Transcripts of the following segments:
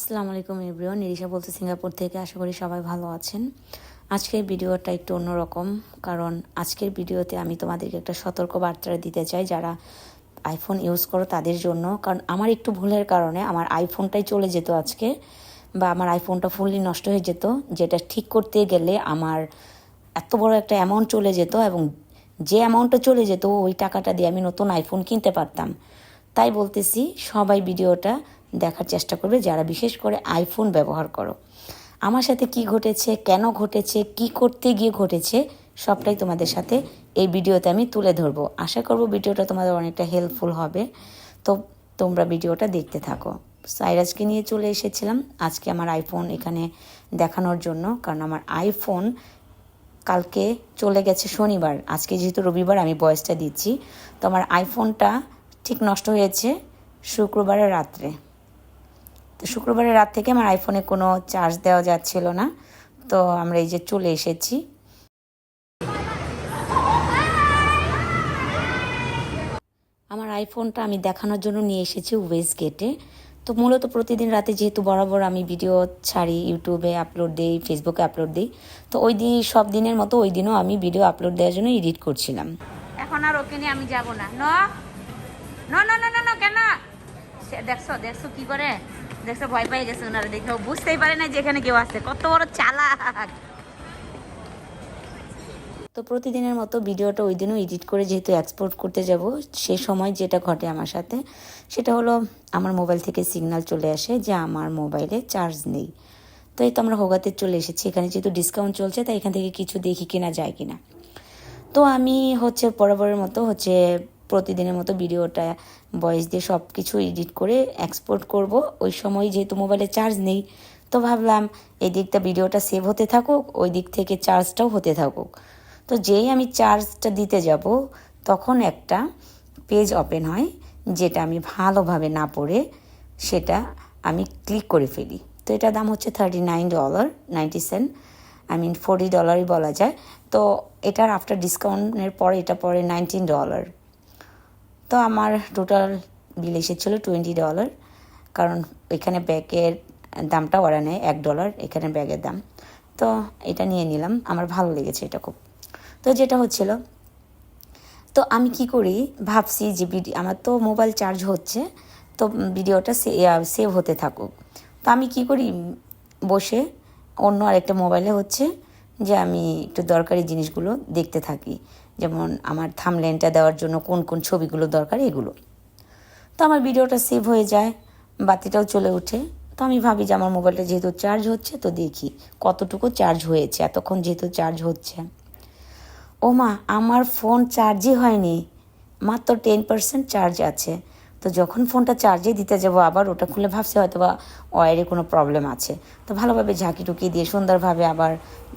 আসসালামু আলাইকুম এভরিওয়ান, নিরিশা বলতে সিঙ্গাপুর থেকে, আশা করি সবাই ভালো আছেন। আজকের ভিডিওটা একটু অন্যরকম, কারণ আজকের ভিডিওতে আমি তোমাদেরকে একটা সতর্ক বার্তা দিতে চাই যারা আইফোন ইউজ করো তাদের জন্য। কারণ আমার একটু ভুলের কারণে আমার আইফোনটাই চলে যেত আজকে, বা আমার আইফোনটা ফুললি নষ্ট হয়ে যেত, যেটা ঠিক করতে গেলে আমার এত বড় একটা অ্যামাউন্ট চলে যেত এবং যে অ্যামাউন্টটা চলে যেত, ওই টাকাটা দিয়ে আমি নতুন আইফোন কিনতে পারতাম। তাই বলতেছি, সবাই ভিডিওটা দেখার চেষ্টা করবে, যারা বিশেষ করে আইফোন ব্যবহার করো। আমার সাথে কি ঘটেছে, কেন ঘটেছে, কি করতে গিয়ে ঘটেছে, সবটাই তোমাদের সাথে এই ভিডিওতে আমি তুলে ধরবো। আশা করব ভিডিওটা তোমাদের অনেকটা হেল্পফুল হবে। তো তোমরা ভিডিওটা দেখতে থাকো। সাইরাজকে নিয়ে চলে এসেছিলাম। আজকে আমার আইফোন এখানে দেখানোর জন্য, কারণ আমার আইফোন কালকে চলে গেছে শনিবার। আজকে যেহেতু রবিবার, আমি বয়সটা দিচ্ছি। তো আমার আইফোনটা ঠিক নষ্ট হয়েছে শুক্রবারের রাত্রে। তো শুক্রবারের রাত থেকে আমার আইফোনে কোনো চার্জ দেওয়া যাচ্ছিল না। তো আমরা এই যে চলে এসেছি। আমার আইফোনটা আমি দেখানোর জন্য নিয়ে এসেছি ওয়েস্ট গেটে তো মূলত প্রতিদিন রাতে যেহেতু বরাবর আমি ভিডিও ছাড়ি ইউটিউবে আপলোড দিই ফেসবুকে আপলোড দিই, তো ওই দিন, সব দিনের মতো ওই দিনও আমি ভিডিও আপলোড দেওয়ার জন্য এডিট করছিলাম। এখন আর ওকে নিয়ে আমি যাব না। ন? ন ন ন কেন? দেখছ দেখছ কি করে? দেখছ, ভয় পেয়ে গেছে ওনারা। দেখে, বুঝতেই পারে না যে এখানে কেউ আছে। কত বড় চালাক। তো প্রতিদিনের মতো ভিডিওটা ওই দিনও এডিট করে যেহেতু এক্সপোর্ট করতে যাব সেই সময় যেটা ঘটে আমার সাথে, সেটা হলো আমার মোবাইল থেকে সিগন্যাল চলে আসে যে আমার মোবাইলে চার্জ নেই। তো এই তো আমরা হোগাতে চলে এসেছি। এখানে যেহেতু ডিসকাউন্ট চলছে, তাই এখান থেকে কিছু দেখি কিনা, যায় কিনা। তো আমি হচ্ছে বরাবরের মতো হচ্ছে প্রতিদিনের মতো ভিডিওটা ভয়েস দিয়ে সব কিছু এডিট করে এক্সপোর্ট করব। ওই সময় যেহেতু মোবাইলে চার্জ নেই, তো ভাবলাম এই দিকটা ভিডিওটা সেভ হতে থাকুক, ওই দিক থেকে চার্জটাও হতে থাকুক। তো যেই আমি চার্জটা দিতে যাব, তখন একটা পেজ ওপেন হয়, যেটা আমি ভালোভাবে না পড়ে সেটা আমি ক্লিক করে ফেলি। তো এটার দাম হচ্ছে thirty nine dollar ninety cent I mean forty ডলারই বলা যায়। তো এটার আফটার ডিসকাউন্টের পরে এটা পড়ে নাইনটিন ডলার তো আমার টোটাল বিল এসেছিল টোয়েন্টি ডলার কারণ এখানে ব্যাগের দামটা ওরা নেয় এক ডলার এখানে ব্যাগের দাম। তো এটা নিয়ে নিলাম, আমার ভালো লেগেছে এটা খুব। তো যেটা হচ্ছিল, তো আমি কি করি, ভাবছি যে ভিডিও আমার তো মোবাইল চার্জ হচ্ছে, তো ভিডিওটা সেভ হতে থাকুক। তো আমি কি করি, বসে অন্য আরেকটা মোবাইলে হচ্ছে যে আমি একটু দরকারি জিনিসগুলো দেখতে থাকি। যেমন আমার থামলেনটা দেওয়ার জন্য কোন কোন ছবিগুলো দরকার এগুলো। তো আমার ভিডিওটা সেভ হয়ে যায়, বাতিটাও চলে ওঠে। তো আমি ভাবি যে আমার মোবাইলটা যেহেতু চার্জ হচ্ছে, তো দেখি কতটুকু চার্জ হয়েছে, এতক্ষণ যেহেতু চার্জ হচ্ছে। ও মা আমার ফোন চার্জই হয়নি। মাত্র টেন পার্সেন্ট চার্জ আছে। তো যখন ফোনটা চার্জে দিতে যাব, আবার ওটা খুলে ভাবছে হয়তো বা ওয়ারে কোনো প্রবলেম আছে। তো ভালোভাবে ঝাঁকি টুকি দিয়ে সুন্দরভাবে আবার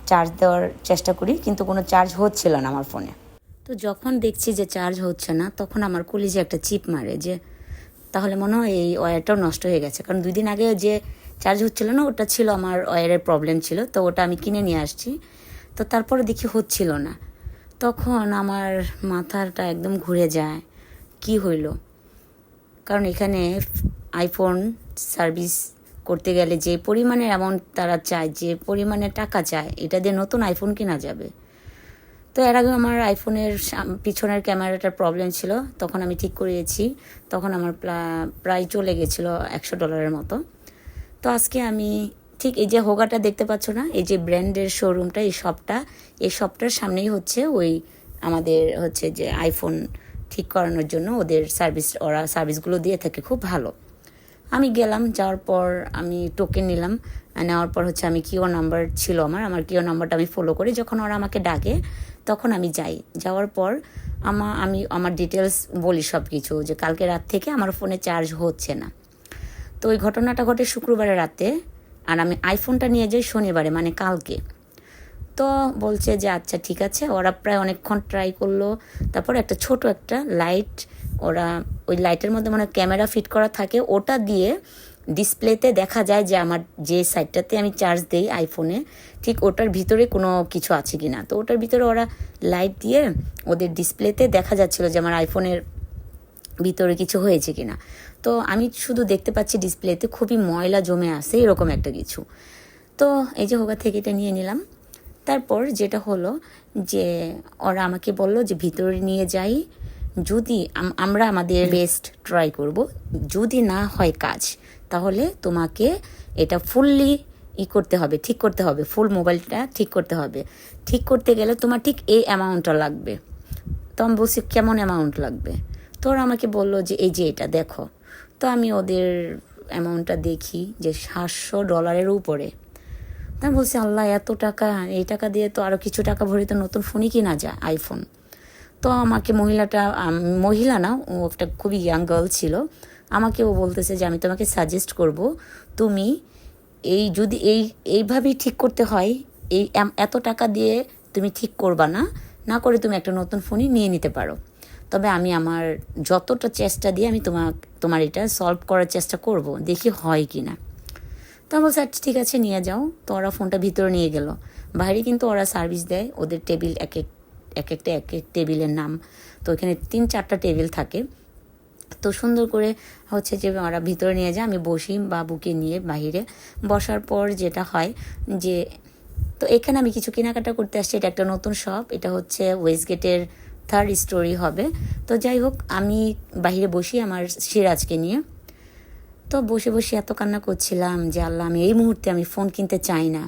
চার্জ দেওয়ার চেষ্টা করি, কিন্তু কোনো চার্জ হচ্ছিল না আমার ফোনে। তো যখন দেখছি যে চার্জ হচ্ছে না, তখন আমার কলিজে একটা চিপ মারে যে, তাহলে মনে হয় এই ওয়ারটাও নষ্ট হয়ে গেছে। কারণ দুই দিন আগে যে চার্জ হচ্ছিল না, ওটা ছিল আমার ওয়্যারের প্রবলেম ছিল, তো ওটা আমি কিনে নিয়ে আসছি। তো তারপরে দেখি হচ্ছিল না। তখন আমার মাথাটা একদম ঘুরে যায়, কি হইল? কারণ এখানে আইফোন সার্ভিস করতে গেলে যে পরিমাণের অ্যামাউন্ট তারা চায়, যে পরিমাণে টাকা চায়, এটা দিয়ে নতুন আইফোন কেনা যাবে। তো এর আগে আমার আইফোনের পিছনের ক্যামেরাটার প্রবলেম ছিল, তখন আমি ঠিক করিয়েছি। তখন আমার প্রা- প্রায় চলে গেছিল একশো ডলারের মতো। তো আজকে আমি ঠিক এই যে হোগাটা দেখতে পাচ্ছ না, এই যে ব্র্যান্ডের শোরুমটা এই শপটা এই শপটার সামনেই হচ্ছে ওই আমাদের হচ্ছে যে আইফোন ঠিক করানোর জন্য ওদের সার্ভিস ওরা সার্ভিসগুলো দিয়ে থাকে, খুব ভালো। আমি গেলাম, যাওয়ার পর আমি টোকেন নিলাম, নেওয়ার পর হচ্ছে আমি কিও নাম্বার ছিল আমার আমার কিও নাম্বারটা আমি ফলো করি, যখন ওরা আমাকে ডাকে, তখন আমি যাই। যাওয়ার পর আমা, আমি, আমার ডিটেলস বলি সব কিছু যে কালকে রাত থেকে আমার ফোনে চার্জ হচ্ছে না। তো ওই ঘটনাটা ঘটে শুক্রবারের রাতে, আর আমি আইফোনটা নিয়ে যাই শনিবারে মানে কালকে। তো বলছে যে আচ্ছা ঠিক আছে। ওরা প্রায় অনেকক্ষণ ট্রাই করল। তারপর একটা ছোট একটা লাইট ওরা ওই লাইটের মধ্যে মানে ক্যামেরা ফিট করা থাকে। ওটা দিয়ে ডিসপ্লেতে দেখা যায় যে, আমার যে সাইডটাতে আমি চার্জ দিই আইফোনে ঠিক ওটার ভিতরে কোনো কিছু আছে কি না তো ওটার ভিতরে ওরা লাইট দিয়ে ওদের ডিসপ্লেতে দেখা যাচ্ছিল যে, আমার আইফোনের ভিতরে কিছু হয়েছে কি না তো আমি শুধু দেখতে পাচ্ছি ডিসপ্লেতে খুবই ময়লা জমে আছে, এরকম একটা কিছু। তো এই যে, হোগা থেকে এটা নিয়ে নিলাম। তারপর যেটা হলো যে ওরা আমাকে বলল যে ভিতরে নিয়ে যাই, যদি আমরা আমাদের বেস্ট ট্রাই করব। যদি না হয় কাজ, তাহলে তোমাকে এটা ফুললি ই করতে হবে, ঠিক করতে হবে। ফুল মোবাইলটা ঠিক করতে হবে। ঠিক করতে গেলে তোমার ঠিক এই অ্যামাউন্টটা লাগবে। তো আমি বলছি, কেমন অ্যামাউন্ট লাগবে? তো ওরা আমাকে বলল যে, এই যে এটা দেখো। তো আমি ওদের অ্যামাউন্টটা দেখি যে সাতশো ডলারের উপরে। আমি বলছি, আল্লাহ, এত টাকা, এই টাকা দিয়ে তো আরও কিছু টাকা ভরে তো নতুন ফোনই কিনা যায় আইফোন তো আমাকে মহিলাটা মহিলা না, ও একটা খুবই ইয়াং গার্ল ছিল, আমাকে ও বলতেছে যে, আমি তোমাকে সাজেস্ট করব, তুমি এই যদি এই, এইভাবেই ঠিক করতে হয়, এই এত টাকা দিয়ে তুমি ঠিক করবা না না করে তুমি একটা নতুন ফোনই নিয়ে নিতে পারো। তবে আমি আমার যতটা চেষ্টা দিয়ে আমি তোমার তোমার এটা সলভ করার চেষ্টা করব, দেখি হয় কি না তো আমি বলছি আচ্ছা ঠিক আছে, নিয়ে যাও। তো ওরা ফোনটা ভিতরে নিয়ে গেল। বাইরে কিন্তু ওরা সার্ভিস দেয়। ওদের টেবিল এক এক এক একটা, এক এক টেবিলের নাম। তো ওখানে তিন, চারটা টেবিল থাকে। তো সুন্দর করে হচ্ছে যে ওরা ভিতরে নিয়ে যায়। আমি বসি বাবুকে নিয়ে বাইরে। বসার পর যেটা হয় যে, তো এখানে আমি কিছু কেনাকাটা করতে আসছি। এটা একটা নতুন শপ এটা হচ্ছে ওয়েস্টগেটের থার্ড স্টোরি হবে। তো যাই হোক, আমি বাইরে বসি আমার সিরাজকে নিয়ে। তো বসে বসে এত কান্না করছিলাম যে, আল্লাহ, আমি এই মুহূর্তে আমি ফোন কিনতে চাই না।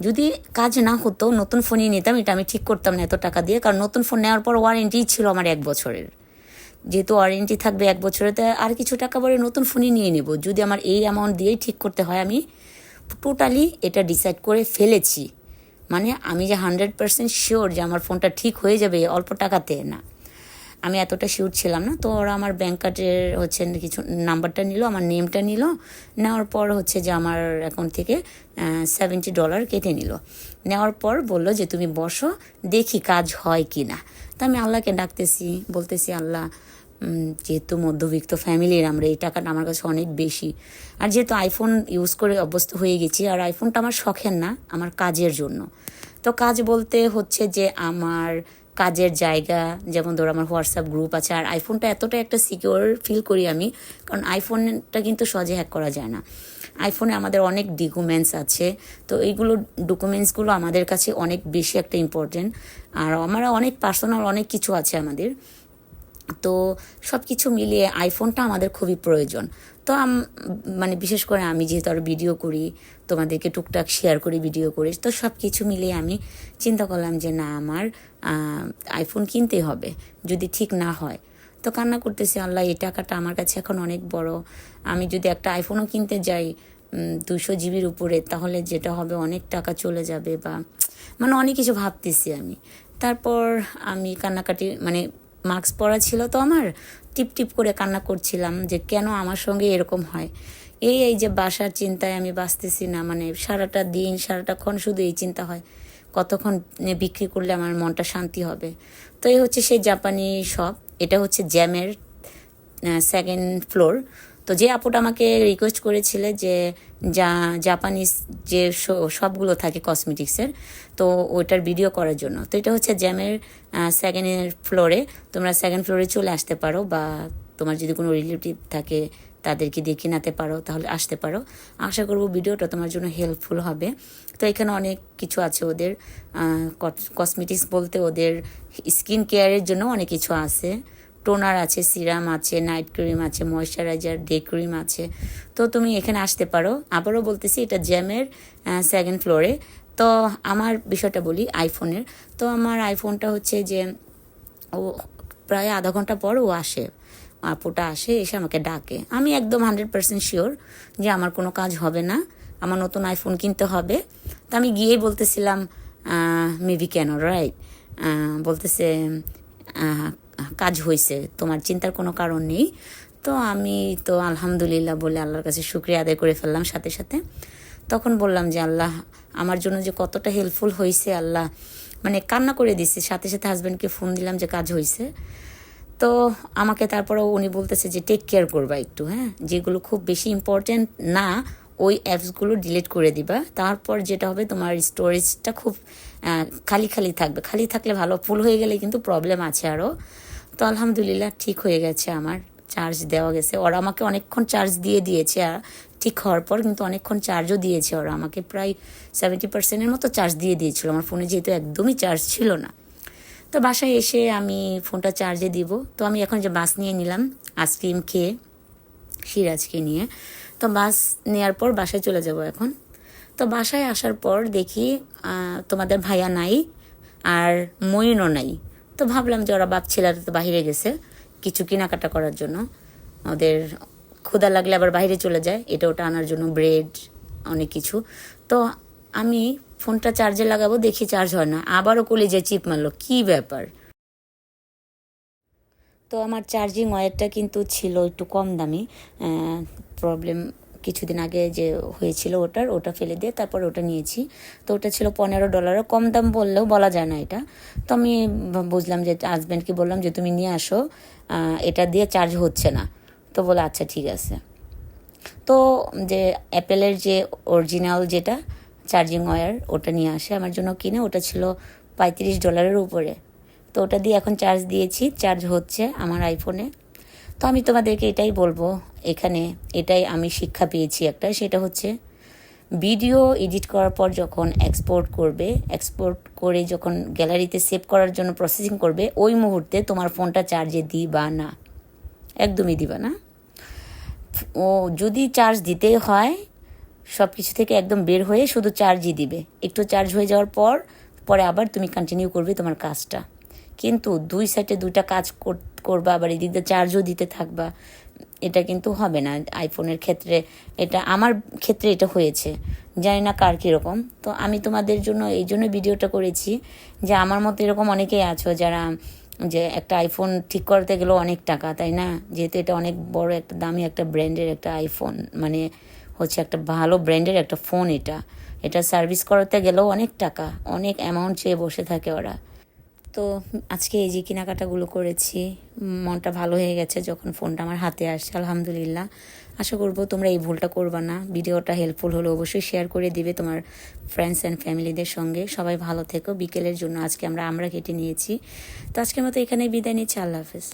যদি কাজ না হতো, নতুন ফোনই নিতাম, এটা আমি ঠিক করতাম না এত টাকা দিয়ে, কারণ নতুন ফোন নেওয়ার পর ওয়ারেন্টি ছিল আমার এক বছরের। যেহেতু ওয়ারেন্টি থাকবে এক বছরে, তো আর কিছু টাকা পরে নতুন ফোনই নিয়ে নেব। যদি আমার এই অ্যামাউন্ট দিয়েই ঠিক করতে হয়, আমি টোটালি এটা ডিসাইড করে ফেলেছি। মানে আমি যে হান্ড্রেড পার্সেন্ট শিওর যে আমার ফোনটা ঠিক হয়ে যাবে অল্প টাকাতে, না। আমি এতটা শিওর ছিলাম না। তো ওরা আমার ব্যাংক কার্ডের হচ্ছে কিছু নাম্বারটা নিল, আমার নেমটা নিল। নেওয়ার পর হচ্ছে যে আমার অ্যাকাউন্ট থেকে সেভেন্টি ডলার কেটে নিল। নেওয়ার পর বলল যে, তুমি বসো, দেখি কাজ হয় কি না তো আমি আল্লাহকে ডাকতেছি, বলতেছি, আল্লাহ যেহেতু মধ্যবিত্ত ফ্যামিলির আমরা এই টাকাটা আমার কাছে অনেক বেশি। আর যেহেতু আইফোন ইউজ করে অভ্যস্ত হয়ে গেছি, আর আইফোনটা আমার শখের না, আমার কাজের জন্য। তো কাজ বলতে হচ্ছে যে, আমার কাজের জায়গা, যেমন ধরো আমার হোয়াটসঅ্যাপ গ্রুপ আছে, আর আইফোনটা এতটা একটা সিকিওর ফিল করি আমি, কারণ আইফোনটা কিন্তু সহজে হ্যাক করা যায় না। আইফোনে আমাদের অনেক ডকুমেন্টস আছে, তো এইগুলো ডকুমেন্টসগুলো আমাদের কাছে অনেক বেশি একটা ইম্পর্টেন্ট আর আমার অনেক পার্সোনাল অনেক কিছু আছে আমাদের। তো সব কিছু মিলিয়ে আইফোনটা আমাদের খুবই প্রয়োজন। তো মানে বিশেষ করে আমি যেহেতু আরও ভিডিও করি, তোমাদেরকে টুকটাক শেয়ার করি ভিডিও করি, তো সব কিছু মিলিয়ে আমি চিন্তা করলাম যে না, আমার আইফোন কিনতে হবে, যদি ঠিক না হয়। তো কান্না করতেছি, আল্লাহ, এই টাকাটা আমার কাছে এখন অনেক বড়। আমি যদি একটা আইফোনও কিনতে যাই দুশো জিবির উপরে, তাহলে যেটা হবে অনেক টাকা চলে যাবে বা মানে অনেক কিছু ভাবতেছি আমি। তারপর আমি কান্নাকাটি মানে মাস্ক পরা ছিল তো আমার, টিপ টিপ করে কান্না করছিলাম যে কেন আমার সঙ্গে এরকম হয়। এই এই যে বাসার চিন্তায় আমি বাঁচতেছি না মানে সারাটা দিন, সারাটাক্ষণ শুধু এই চিন্তা হয়, কতক্ষণ বিক্রি করলে আমার মনটা শান্তি হবে। তো এই হচ্ছে সেই জাপানি শপ এটা হচ্ছে জ্যামের সেকেন্ড ফ্লোর তো যে আপুটা আমাকে রিকোয়েস্ট করেছিলে যে যা জাপানিজ যে সবগুলো থাকে কসমেটিক্সের তো ওইটার ভিডিও করার জন্য। তো এটা হচ্ছে জ্যামের সেকেন্ডের ফ্লোরে তোমরা সেকেন্ড ফ্লোরে চলে আসতে পারো বা তোমার যদি কোনো রিলেটিভ থাকে তাদেরকে দেখে নিতে পারো, তাহলে আসতে পারো। আশা করব ভিডিওটা তোমার জন্য হেল্পফুল হবে। তো এখানে অনেক কিছু আছে ওদের কসমেটিক্স বলতে ওদের স্কিন কেয়ারের জন্য অনেক কিছু আছে। টোনার আছে, সিরাম আছে, নাইট ক্রিম আছে, ময়শ্চারাইজার, ডে ক্রিম আছে। তো তুমি এখানে আসতে পারো। আবারও বলতেছি, এটা জ্যামের সেকেন্ড ফ্লোরে তো আমার বিষয়টা বলি আইফোনের তো আমার আইফোনটা হচ্ছে যে, ও প্রায় আধা ঘণ্টা পর ও আসে। আপুটা আসে, এসে আমাকে ডাকে। আমি একদম হান্ড্রেড পার্সেন্ট শিওর যে আমার কোনো কাজ হবে না। আমার নতুন আইফোন কিনতে হবে। তো আমি গিয়েই বলতেছিলাম মেবি কেন রাইট বলতেছে কাজ হয়েছে তোমার চিন্তার কোনো কারণ নেই। তো আমি তো আলহামদুলিল্লাহ বলে আল্লাহর কাছে শুক্রিয়া আদায় করে ফেললাম সাথে সাথে। তখন বললাম যে, আল্লাহ, আমার জন্য যে কতটা হেল্পফুল হয়েছে আল্লাহ। মানে কান্না করে দিছে, সাথে সাথে হাজব্যান্ডকে ফোন দিলাম যে, কাজ হয়েছে তো আমাকে তারপরেও উনি বলতেছে যে টেক কেয়ার করবা একটু হ্যাঁ? যেগুলো খুব বেশি ইম্পর্ট্যান্ট না, ওই অ্যাপসগুলো ডিলিট করে দিবা। তারপর যেটা হবে, তোমার স্টোরেজটা খুব খালি খালি থাকবে। খালি থাকলে ভালো ফুল হয়ে গেলে কিন্তু প্রবলেম আছে আরও তো আলহামদুলিল্লাহ ঠিক হয়ে গেছে আমার চার্জ দেওয়া গেছে। ওরা আমাকে অনেকক্ষণ চার্জ দিয়ে দিয়েছে, আর ঠিক হওয়ার পর কিন্তু অনেকক্ষণ চার্জও দিয়েছে ওরা। আমাকে প্রায় সেভেন্টি পার্সেন্টের মতো চার্জ দিয়ে দিয়েছিল। আমার ফোনে যেহেতু একদমই চার্জ ছিল না। তো বাসায় এসে আমি ফোনটা চার্জে দিব। তো আমি এখন যে বাস নিয়ে নিলাম আইসক্রিম খেয়ে, সিরাজকে নিয়ে। তো বাস নেওয়ার পর বাসায় চলে যাব এখন। তো বাসায় আসার পর দেখি তোমাদের ভাইয়া নাই, আর মইনও নাই। তো ভাবলাম যে ওরা বাপ ছেলেরা তো বাইরে গেছে কিছু কেনাকাটা করার জন্য। ওদের ক্ষুদা লাগলে আবার বাইরে চলে যায়। এটা ওটা আনার জন্য ব্রেড অনেক কিছু। তো আমি ফোনটা চার্জে লাগাবো, দেখি চার্জ হয় না। আবারও কলেজে চিপ মারলো। কী ব্যাপার? তো আমার চার্জিং ওয়্যারটা কিন্তু ছিল একটু কম দামি। প্রবলেম কিছুদিন আগে যে হয়েছিল ওটার, ওটা ফেলে দিয়ে তারপর ওটা নিয়েছি। তো ওটা ছিল পনেরো ডলারও, কম দাম বললেও বলা যায় না এটা। তো আমি বুঝলাম যে হাজব্যান্ডকে বললাম যে, তুমি নিয়ে আসো এটা দিয়ে চার্জ হচ্ছে না। তো বলে আচ্ছা ঠিক আছে। তো যে অ্যাপেলের যে অরিজিনাল যেটা চার্জিং ওয়্যার ওটা নিয়ে আসে, আমার জন্য কিনে, ওটা ছিল পঁয়ত্রিশ ডলারের উপরে। তো ওটা দিয়ে এখন চার্জ দিয়েছি চার্জ হচ্ছে আমার আইফোনে তো আমি তোমাদেরকে এটাই বলব এখানে এটাই আমি শিক্ষা পেয়েছি একটা, সেটা হচ্ছে ভিডিও এডিট করার পর যখন এক্সপোর্ট করবে এক্সপোর্ট করে যখন গ্যালারিতে সেভ করার জন্য প্রসেসিং করবে, ওই মুহূর্তে তোমার ফোনটা চার্জে দিবা না। একদমই দিবা না। ও যদি চার্জ দিতে হয় সব কিছু থেকে একদম বের হয়ে শুধু চার্জই দিবে। একটু চার্জ হয়ে যাওয়ার পর, পরে আবার তুমি কন্টিনিউ করবে তোমার কাজটা। কিন্তু দুই সাইডে দুইটা কাজ কর- করবা, আবার এদিক দিয়ে চার্জও দিতে থাকবা। এটা কিন্তু হবে না আইফোনের ক্ষেত্রে। এটা আমার ক্ষেত্রে এটা হয়েছে। জানি না কার কীরকম। তো আমি তোমাদের জন্য এই জন্য ভিডিওটা করেছি যে আমার মতো এরকম অনেকেই আছো যারা যে একটা আইফোন ঠিক করতে গেলেও অনেক টাকা, তাই না? যেহেতু এটা অনেক বড় একটা, দামি একটা ব্র্যান্ডের একটা আইফোন মানে হচ্ছে একটা ভালো ব্র্যান্ডের একটা ফোন এটা। এটা সার্ভিস করাতে গেলেও অনেক টাকা, অনেক অ্যামাউন্ট চেয়ে বসে থাকে ওরা। তো আজকে এই যে কেনাকাটাগুলো করেছি, মনটা ভালো হয়ে গেছে যখন ফোনটা আমার হাতে আসছে, আলহামদুলিল্লাহ। আশা করব তোমরা এই ভুলটা করবা না। ভিডিওটা হেল্পফুল হলে অবশ্যই শেয়ার করে দিবে তোমার ফ্রেন্ডস অ্যান্ড ফ্যামিলিদের সঙ্গে। সবাই ভালো থেকো। বিকেলের জন্য আজকে আমরা আমরা কেটে নিয়েছি। তো আজকের মতো এখানেই বিদায় নিচ্ছি। আল্লাহ হাফেজ।